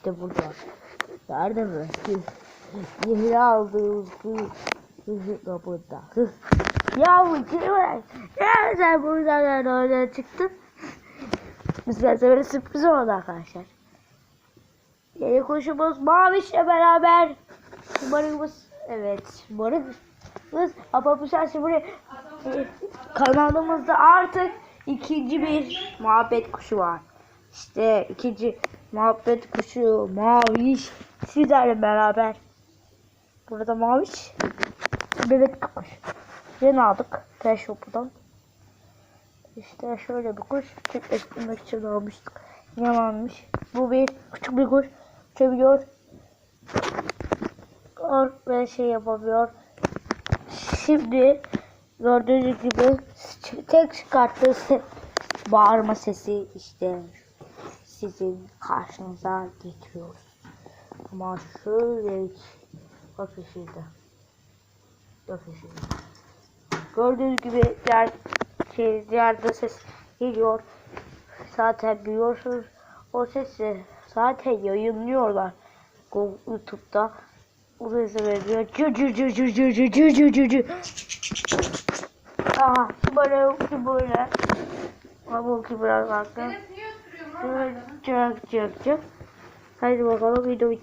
İşte burada. Nerede mi? Yeni aldığımız kapında. Ya bu kime? Ya sen buradan öyle çıktın. Ben böyle sürpriz oldu arkadaşlar. Yeni kuşumuz Maviş'le beraber. Şımarığımız evet şımarığımız. Apapuşar şımarık. Kanalımızda artık ikinci bir muhabbet kuşu var. İşte ikinci muhabbet kuşu Maviş sizlerle beraber. Burada Maviş bebek kuş. Yeni aldık Pet. İşte şöyle bir kuş. Çiftleştirmek için almıştık. Yalanmış. Bu bir küçük bir kuş. Uçabiliyor. Or ve şey yapabiliyor. Şimdi gördüğünüz gibi tek çıkarttığı bağırma sesi işte sizin karşınıza getiriyoruz. Ama şöyle bakın şimdi. Bakın şimdi. Gördüğünüz gibi diğer şey, diğerde ses geliyor. Zaten biliyorsunuz o sesi zaten yayınlıyorlar YouTube'da. O sesi veriyor. Cü cü cü cü cü cü cü cü cü cü. Aha böyle böyle. Ama bu ki biraz farklı. Çık çık çık. Haydi bakalım video bitti.